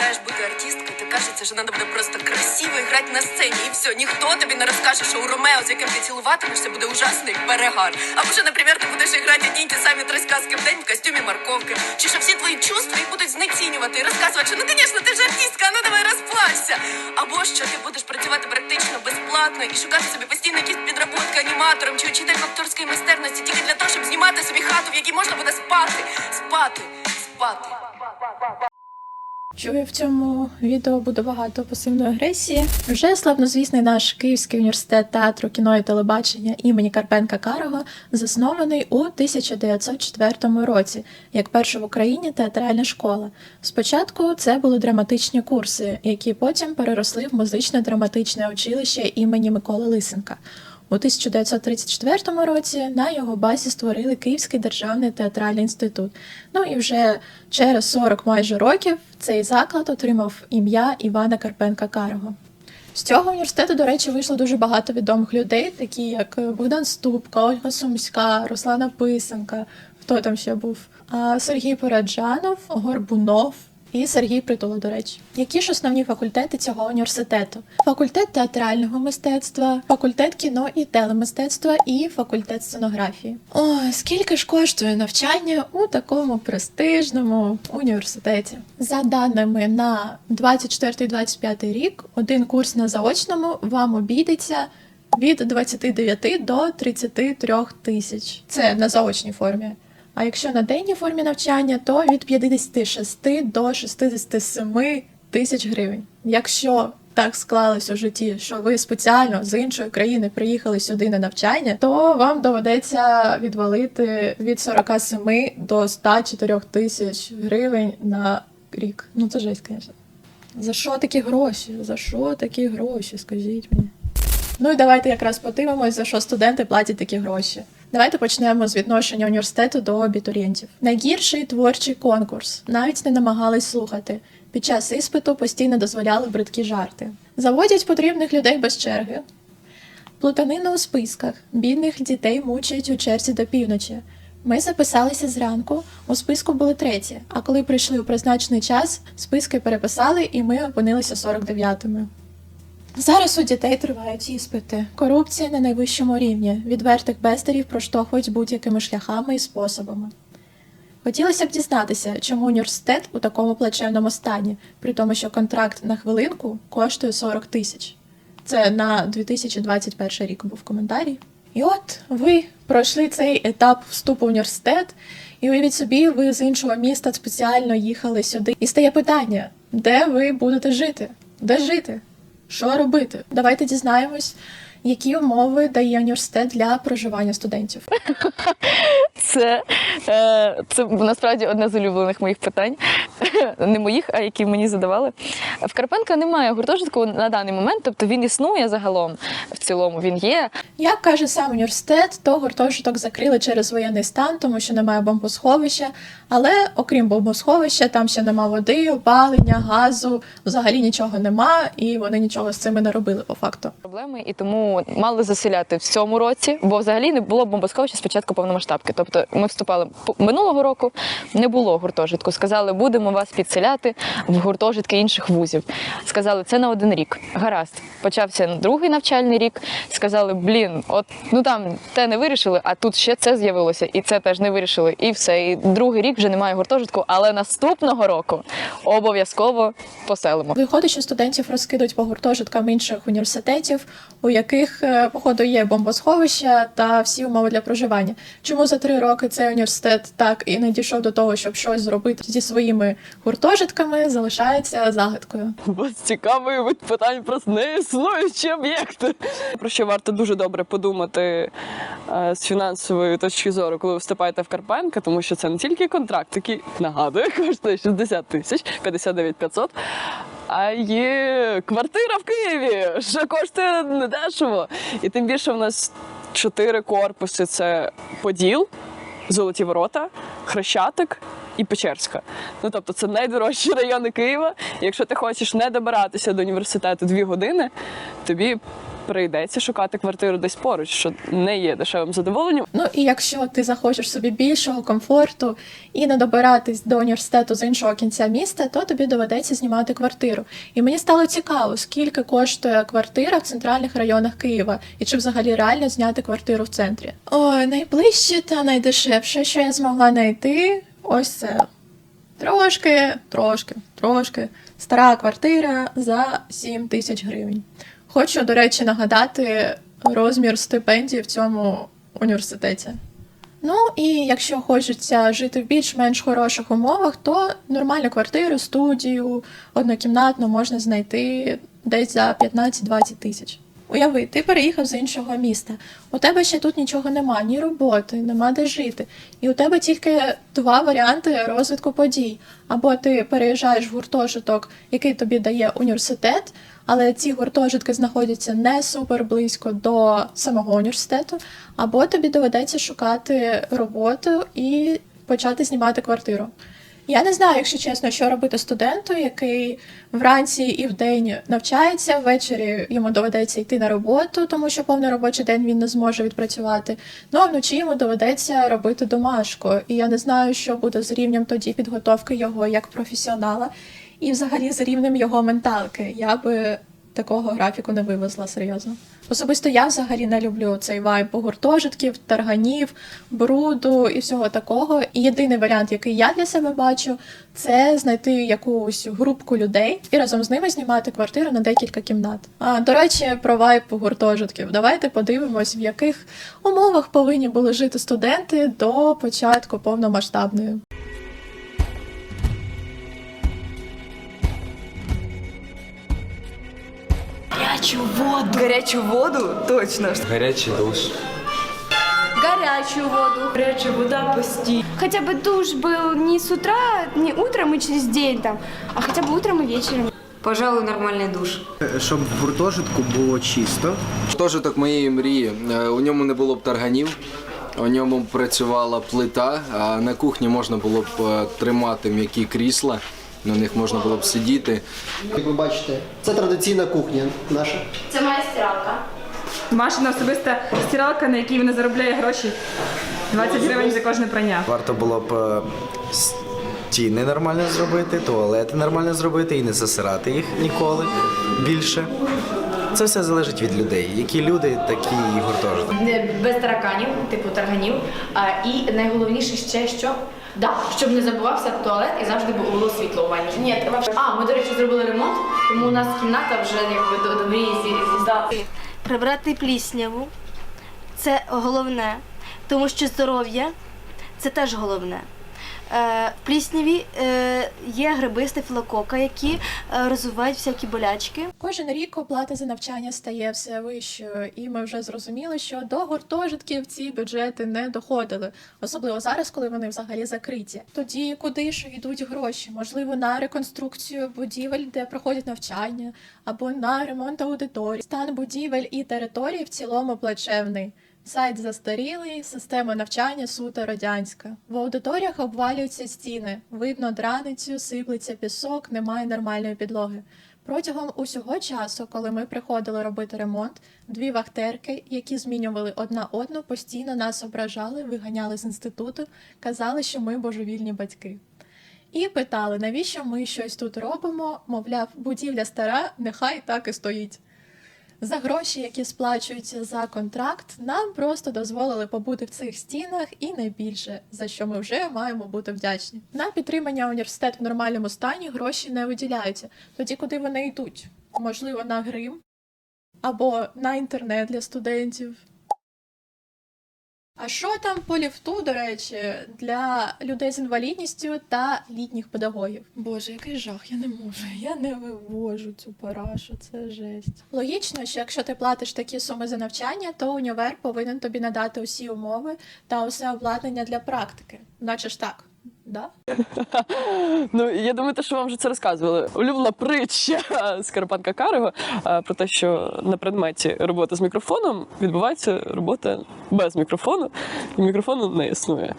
мечтаешь быть артисткой, то кажется, що надо буде просто красиво грати на сцені, і все, ніхто тобі не розкаже, що у Ромео, з яким ти цілуватимешся, буде ужасний перегар. Або що, наприклад, ти будеш грати одні ті самі три сказки в день в костюмі морковки. Чи що всі твої чувства їх будуть знецінювати і розказувати, що ну, звісно, ти ж артистка, ну давай розплачся. Або що ти будеш працювати практично безплатно і шукати собі постійно якісь підроботки аніматором чи учителем акторської майстерності тільки для того, щоб знімати собі хату, в якій можна буде спати, спати, спати. Чую, в цьому відео буде багато пасивної агресії. Вже славнозвісний наш Київський університет театру кіно і телебачення імені Карпенка Карого заснований у 1904 році як перша в Україні театральна школа. Спочатку це були драматичні курси, які потім переросли в музично-драматичне училище імені Миколи Лисенка. У 1934 році на його базі створили Київський державний театральний інститут. Ну і вже через 40 майже років цей заклад отримав ім'я Івана Карпенка Карого. З цього університету, до речі, вийшло дуже багато відомих людей, такі як Богдан Ступка, Ольга Сумська, Руслана Писанка, хто там ще був, Сергій Пораджанов, Горбунов. І Сергій Притула, до речі, які ж основні факультети цього університету? Факультет театрального мистецтва, факультет кіно і телемистецтва і факультет сценографії. Ой, скільки ж коштує навчання у такому престижному університеті? За даними на 24-25 рік, один курс на заочному вам обійдеться від 29 до 33 тисяч. Це на заочній формі. А якщо на денній формі навчання, то від 56 до 67 тисяч гривень. Якщо так склалось у житті, що ви спеціально з іншої країни приїхали сюди на навчання, то вам доведеться відвалити від 47 до 104 тисяч гривень на рік. Ну це жесть, звісно. За що такі гроші? За що такі гроші? Скажіть мені. Ну і давайте якраз подивимось, за що студенти платять такі гроші. Давайте почнемо з відношення університету до абітурієнтів. Найгірший творчий конкурс. Навіть не намагались слухати. Під час іспиту постійно дозволяли бридкі жарти. Заводять потрібних людей без черги. Плутанина у списках. Бідних дітей мучають у черзі до півночі. Ми записалися зранку, у списку були треті, а коли прийшли у призначений час, списки переписали і ми опинилися 49-ми. Зараз у дітей тривають іспити. Корупція на найвищому рівні. Відвертих бездарів проштовхують будь-якими шляхами і способами. Хотілося б дізнатися, чому університет у такому плачевному стані, при тому, що контракт на хвилинку коштує 40 тисяч. Це на 2021 рік був коментарій. І от ви пройшли цей етап вступу в університет, і уявіть собі, ви з іншого міста спеціально їхали сюди. І стає питання, де ви будете жити? Де жити? Що робити? Давайте дізнаємось, які умови дає університет для проживання студентів. Це, е, це насправді одне з улюблених моїх питань. Не моїх, а які мені задавали. В Карпенка немає гуртожитку на даний момент, тобто він існує загалом. В цілому він є. Як каже сам університет, то гуртожиток закрили через воєнний стан, тому що немає бомбосховища. Але окрім бомбосховища, там ще нема води, опалення, газу, взагалі нічого нема, і вони нічого з цим не робили по факту. Проблеми і тому мали заселяти в цьому році, бо взагалі не було бомбосховища спочатку повномасштабки. Тобто ми вступали минулого року, не було гуртожитку. Сказали, будемо вас підселяти в гуртожитки інших вузів. Сказали, це на один рік. Гаразд. Почався другий навчальний рік. Сказали, блін, от ну там те не вирішили, а тут ще це з'явилося, і це теж не вирішили. І все. І другий рік вже немає гуртожитку, але наступного року обов'язково поселимо. Виходить, що студентів розкидуть по гуртожиткам інших університетів, у яких, е, походу, є бомбосховища та всі умови для проживання. Чому за три роки цей університет так і не дійшов до того, щоб щось зробити зі своїми гуртожитками, залишається загадкою. Вас цікавий вид питань про неіснуючі об'єкти. Про що варто дуже добре подумати е, з фінансової точки зору, коли ви вступаєте в Карпенка, тому що це не тільки контракт, який нагадує, коштує 60 тисяч, 59 500, а є квартира в Києві, що коштує недешево. І тим більше в нас чотири корпуси: це Поділ, Золоті Ворота, Хрещатик і Печерська. Ну тобто це найдорожчі райони Києва. Якщо ти хочеш не добиратися до університету дві години, тобі прийдеться шукати квартиру десь поруч, що не є дешевим задоволенням. Ну і якщо ти захочеш собі більшого комфорту і не добиратись до університету з іншого кінця міста, то тобі доведеться знімати квартиру. І мені стало цікаво, скільки коштує квартира в центральних районах Києва, і чи взагалі реально зняти квартиру в центрі. Ой, найближче та найдешевше, що я змогла знайти, ось це. Трошки, трошки, трошки. Стара квартира за 7 тисяч гривень. Хочу, до речі, нагадати розмір стипендії в цьому університеті. Ну і якщо хочеться жити в більш-менш хороших умовах, то нормальну квартиру, студію, однокімнатну можна знайти десь за 15-20 тисяч. Уяви, ти переїхав з іншого міста. У тебе ще тут нічого нема, ні роботи, нема де жити. І у тебе тільки два варіанти розвитку подій. Або ти переїжджаєш в гуртожиток, який тобі дає університет, але ці гуртожитки знаходяться не супер близько до самого університету, або тобі доведеться шукати роботу і почати знімати квартиру. Я не знаю, якщо чесно, що робити студенту, який вранці і вдень навчається, ввечері йому доведеться йти на роботу, тому що повний робочий день він не зможе відпрацювати. Ну а вночі йому доведеться робити домашку. І я не знаю, що буде з рівнем тоді підготовки його як професіонала, і взагалі з рівнем його менталки. Я би такого графіку не вивезла серйозно. Особисто я взагалі не люблю цей вайб гуртожитків, тарганів, бруду і всього такого. І єдиний варіант, який я для себе бачу, це знайти якусь групку людей і разом з ними знімати квартиру на декілька кімнат. А до речі, про вайб гуртожитків. Давайте подивимось, в яких умовах повинні були жити студенти до початку повномасштабної. Горячую воду? Точно. Гарячий душ. горячую воду. Горячая вода пусти. Хотя бы душ был не с утра, не утром и через день там, а хотя бы утром и вечером. Пожалуй, нормальный душ. Щоб в гуртожитку було чисто. Гуртожиток моєї мрії. Е, У ньому не було б тарганів, у ньому працювала плита, а на кухні можна було б е, тримати м'які крісла, на них можна було б сидіти. Як ви бачите, це традиційна кухня наша. Це моя стиралка. Машина особиста стиралка, на якій вона заробляє гроші. 20 гривень за кожне прання. Варто було б е, стіни нормально зробити, туалети нормально зробити і не засирати їх ніколи більше. Це все залежить від людей. Які люди, такі і гуртожиток. без тараканів, типу тарганів. А, і найголовніше ще що. Да, щоб не забувався туалет і завжди було світло в ванні. Ні, треба. а ми, до речі, зробили ремонт, тому у нас кімната вже якби до, до мрії зі Прибрати плісняву це головне, тому що здоров'я це теж головне. Е, в плісняві е, є гриби стафілокока, які е, розвивають всякі болячки. Кожен рік оплата за навчання стає все вищою, і ми вже зрозуміли, що до гуртожитків ці бюджети не доходили, особливо зараз, коли вони взагалі закриті. Тоді куди ж йдуть гроші? Можливо, на реконструкцію будівель, де проходять навчання, або на ремонт аудиторій. Стан будівель і території в цілому плачевний. Сайт застарілий, система навчання суто радянська. В аудиторіях обвалюються стіни, видно драницю, сиплеться пісок, немає нормальної підлоги. Протягом усього часу, коли ми приходили робити ремонт, дві вахтерки, які змінювали одна одну, постійно нас ображали, виганяли з інституту, казали, що ми божевільні батьки. І питали, навіщо ми щось тут робимо? Мовляв, будівля стара, нехай так і стоїть. За гроші, які сплачуються за контракт, нам просто дозволили побути в цих стінах і не більше, за що ми вже маємо бути вдячні. На підтримання університету в нормальному стані гроші не виділяються. Тоді куди вони йдуть? Можливо, на грим або на інтернет для студентів. А що там по ліфту, до речі, для людей з інвалідністю та літніх педагогів? Боже, який жах, я не можу. Я не вивожу цю парашу, це жесть. Логічно, що якщо ти платиш такі суми за навчання, то універ повинен тобі надати усі умови та усе обладнання для практики. Наче ж так, да? Ну я думаю, те, що вам вже це розказували. Улюблена притча з Карпанка Карого про те, що на предметі роботи з мікрофоном відбувається робота без мікрофону, і мікрофону не існує.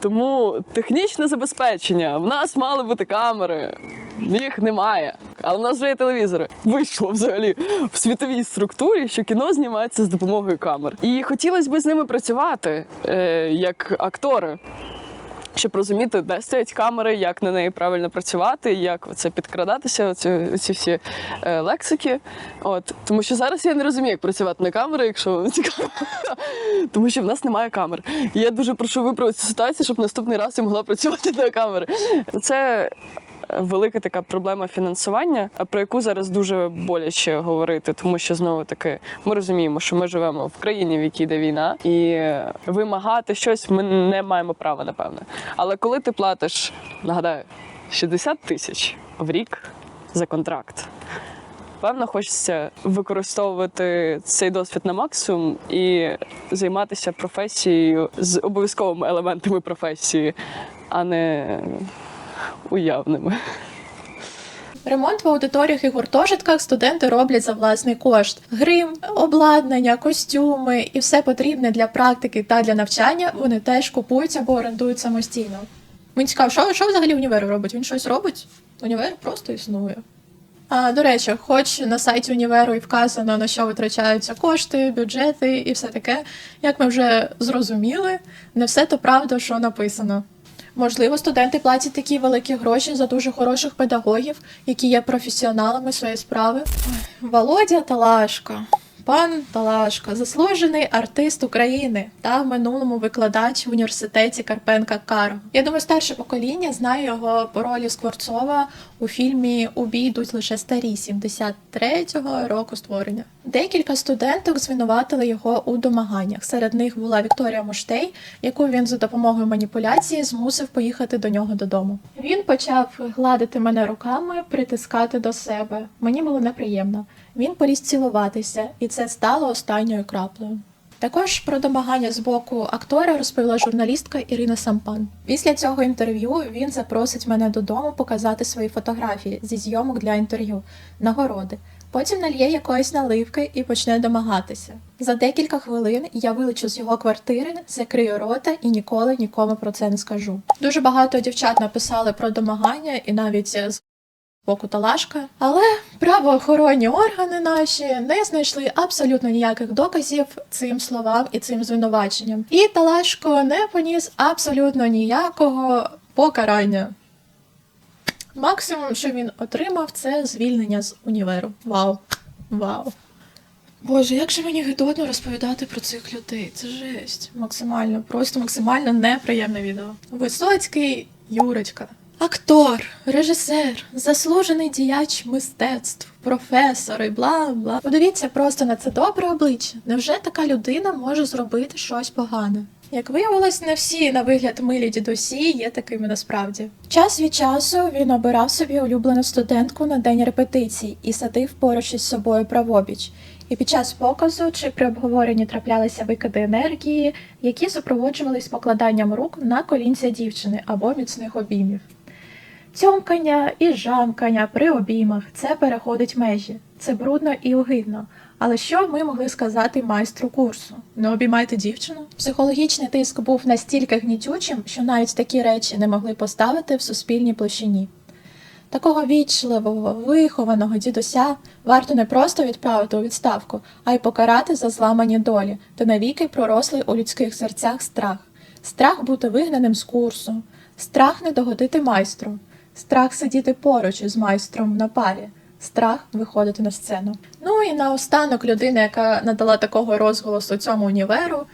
Тому технічне забезпечення. В нас мали бути камери, їх немає. Але в нас вже є телевізори. Вийшло взагалі в світовій структурі, що кіно знімається з допомогою камер. І хотілося б з ними працювати е, як актори. Щоб розуміти, де стоять камери, як на неї правильно працювати, як це підкрадатися, оці, ці всі е, лексики. От тому що зараз я не розумію, як працювати на камери, якщо цікаво. Тому що в нас немає камер. І я дуже прошу виправити цю ситуацію, щоб наступний раз я могла працювати на камери. Це велика така проблема фінансування, про яку зараз дуже боляче говорити, тому що знову таки ми розуміємо, що ми живемо в країні, в якій йде війна, і вимагати щось ми не маємо права, напевне. Але коли ти платиш, нагадаю, 60 тисяч в рік за контракт. Певно, хочеться використовувати цей досвід на максимум і займатися професією з обов'язковими елементами професії, а не уявними. Ремонт в аудиторіях і гуртожитках студенти роблять за власний кошт. Грим, обладнання, костюми і все потрібне для практики та для навчання вони теж купують або орендують самостійно. Мені цікаво, що, що взагалі універ робить? Він щось робить? Універ просто існує. А, до речі, хоч на сайті універу і вказано, на що витрачаються кошти, бюджети і все таке, як ми вже зрозуміли, не все то правда, що написано. Можливо, студенти платять такі великі гроші за дуже хороших педагогів, які є професіоналами своєї справи. Ой, Володя Талашко. Пан Талашко, заслужений артист України та в минулому викладач в університеті Карпенка Каро. Я думаю, старше покоління знає його по ролі Скворцова у фільмі Убій йдуть лише старі 73-го року створення. Декілька студенток звинуватили його у домаганнях. Серед них була Вікторія Моштей, яку він за допомогою маніпуляції змусив поїхати до нього додому. Він почав гладити мене руками, притискати до себе. Мені було неприємно. Він поліз цілуватися, і це стало останньою краплею. Також про домагання з боку актора розповіла журналістка Ірина Сампан. Після цього інтерв'ю він запросить мене додому показати свої фотографії зі зйомок для інтерв'ю, нагороди. Потім нальє якоїсь наливки і почне домагатися. За декілька хвилин я вилечу з його квартири, закрию рота і ніколи нікому про це не скажу. Дуже багато дівчат написали про домагання і навіть боку Талашка, але правоохоронні органи наші не знайшли абсолютно ніяких доказів цим словам і цим звинуваченням. І Талашко не поніс абсолютно ніякого покарання. Максимум, що він отримав, це звільнення з універу. Вау. Вау. Боже, як же мені гидотно розповідати про цих людей. Це жесть. Максимально, просто максимально неприємне відео. Висоцький Юрочка. Актор, режисер, заслужений діяч мистецтв, професор і бла бла. Подивіться просто на це добре обличчя. Невже така людина може зробити щось погане? Як виявилось, не всі на вигляд милі дідусі є такими насправді. Час від часу він обирав собі улюблену студентку на день репетицій і садив поруч із собою правобіч. І під час показу чи при обговоренні траплялися викиди енергії, які супроводжувались покладанням рук на колінця дівчини або міцних обіймів. Цьомкання і жамкання при обіймах це переходить межі. Це брудно і огидно. Але що ми могли сказати майстру курсу? Не обіймайте дівчину. Психологічний тиск був настільки гнітючим, що навіть такі речі не могли поставити в суспільній площині. Такого вічливого, вихованого дідуся варто не просто відправити у відставку, а й покарати за зламані долі, та навіки пророслий у людських серцях страх. Страх бути вигнаним з курсу, страх не догодити майстру, страх сидіти поруч із майстром на парі, страх виходити на сцену. Ну і наостанок людина, яка надала такого розголосу цьому універу,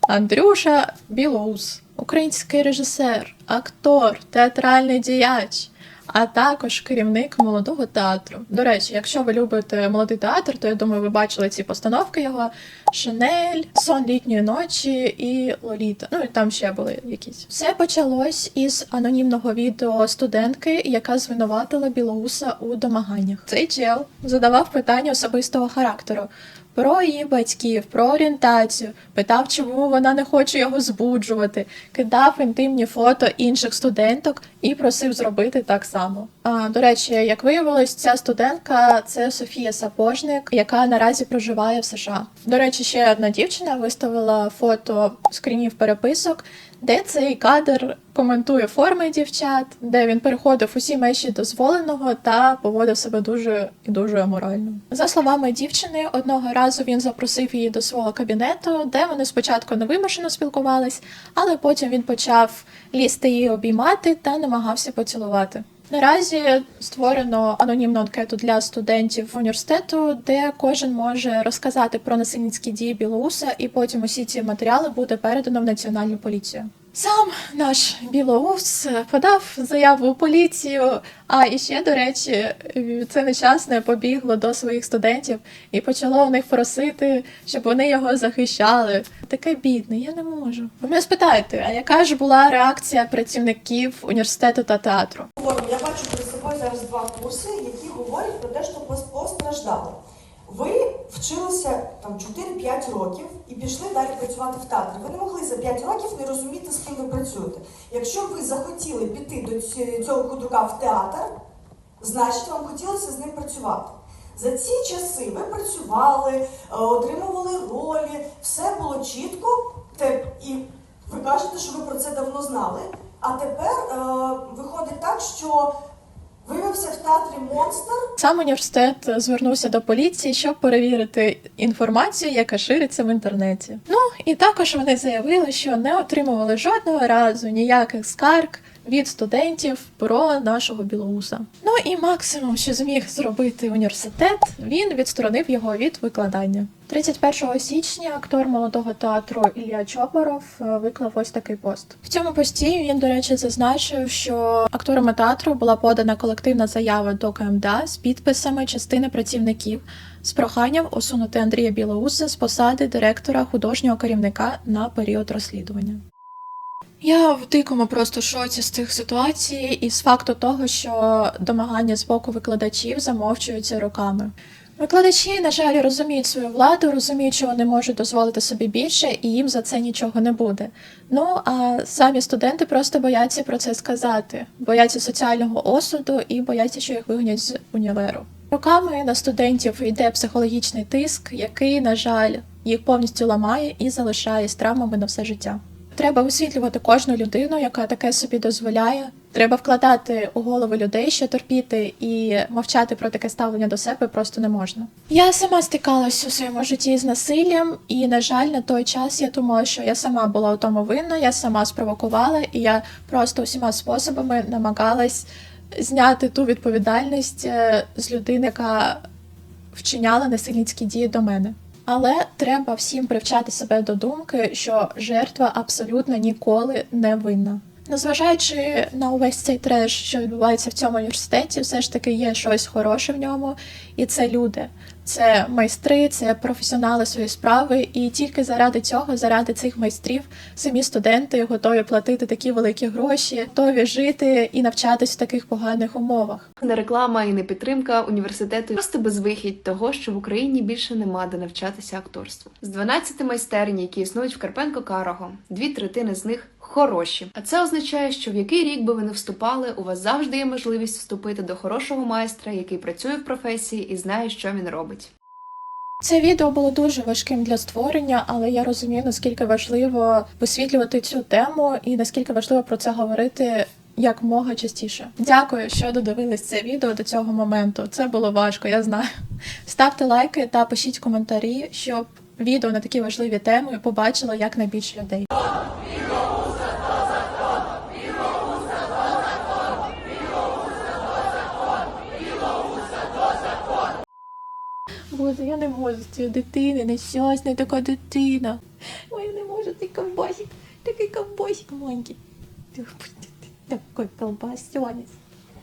Андрюша Білоус, український режисер, актор, театральний діяч. А також керівник молодого театру. До речі, якщо ви любите молодий театр, то я думаю, ви бачили ці постановки його: Шанель, Сон літньої ночі і Лоліта. Ну і там ще були якісь. Все почалось із анонімного відео студентки, яка звинуватила Білоуса у домаганнях. Цей чел задавав питання особистого характеру. Про її батьків, про орієнтацію, питав, чому вона не хоче його збуджувати, кидав інтимні фото інших студенток і просив зробити так само. А, до речі, як виявилось, ця студентка це Софія Сапожник, яка наразі проживає в США. До речі, ще одна дівчина виставила фото скрінів переписок, де цей кадр коментує форми дівчат, де він переходив усі межі дозволеного та поводив себе дуже і дуже аморально. За словами дівчини, одного разу він запросив її до свого кабінету, де вони спочатку невимушено спілкувались, але потім він почав лізти її обіймати та намагався поцілувати. Наразі створено анонімну анкету для студентів університету, де кожен може розказати про насильницькі дії Білоуса, і потім усі ці матеріали буде передано в національну поліцію. Сам наш Білоус подав заяву у поліцію. А і ще, до речі, це нещасне побігло до своїх студентів і почало в них просити, щоб вони його захищали. Таке бідне, я не можу. Ви мене спитаєте, а яка ж була реакція працівників університету та театру? Я бачу перед собою зараз два курси, які говорять про те, що постраждали. Ви вчилися там 4-5 років і пішли далі працювати в театрі. Ви не могли за 5 років не розуміти, з ким ви працюєте. Якщо ви захотіли піти до цього худрука в театр, значить вам хотілося з ним працювати. За ці часи ви працювали, е, отримували ролі, все було чітко. І ви кажете, що ви про це давно знали. А тепер е, виходить так, що виявився в театрі монстр. Сам університет звернувся до поліції, щоб перевірити інформацію, яка шириться в інтернеті. Ну і також вони заявили, що не отримували жодного разу ніяких скарг від студентів про нашого білоуса. Ну і максимум, що зміг зробити університет, він відсторонив його від викладання. 31 січня актор молодого театру Ілля Чопоров е, виклав ось такий пост. В цьому пості він, до речі, зазначив, що акторами театру була подана колективна заява до КМДА з підписами частини працівників з проханням усунути Андрія Білоуса з посади директора художнього керівника на період розслідування. Я в дикому просто шоці з цих ситуацій і з факту того, що домагання з боку викладачів замовчуються роками. Викладачі, на жаль, розуміють свою владу, розуміють, що вони можуть дозволити собі більше, і їм за це нічого не буде. Ну а самі студенти просто бояться про це сказати, бояться соціального осуду і бояться, що їх вигонять з універу. Роками на студентів йде психологічний тиск, який, на жаль, їх повністю ламає і залишає з травмами на все життя. Треба висвітлювати кожну людину, яка таке собі дозволяє. Треба вкладати у голови людей, що терпіти і мовчати про таке ставлення до себе просто не можна. Я сама стикалась у своєму житті з насиллям, і на жаль, на той час я думала, що я сама була у тому винна, я сама спровокувала, і я просто усіма способами намагалась зняти ту відповідальність е, з людини, яка вчиняла насильницькі дії до мене. Але треба всім привчати себе до думки, що жертва абсолютно ніколи не винна. Незважаючи на увесь цей треш, що відбувається в цьому університеті, все ж таки є щось хороше в ньому, і це люди. Це майстри, це професіонали своєї справи, і тільки заради цього, заради цих майстрів, самі студенти готові платити такі великі гроші, готові жити і навчатись в таких поганих умовах. Не реклама і не підтримка університету, просто безвихідь того, що в Україні більше нема де навчатися акторству. З 12 майстерні, які існують в Карпенко Карого, дві третини з них хороші. А це означає, що в який рік би ви не вступали, у вас завжди є можливість вступити до хорошого майстра, який працює в професії і знає, що він робить. Це відео було дуже важким для створення, але я розумію, наскільки важливо висвітлювати цю тему і наскільки важливо про це говорити якмога частіше. Дякую, що додивились це відео до цього моменту. Це було важко, я знаю. Ставте лайки та пишіть коментарі, щоб відео на такі важливі теми побачило якнайбільше людей. Боже, я не можу з цієї дитини, нещасна така дитина. Ой, я не можу, цей ковбасик, такий ковбасик маленький. Такий колбасонець.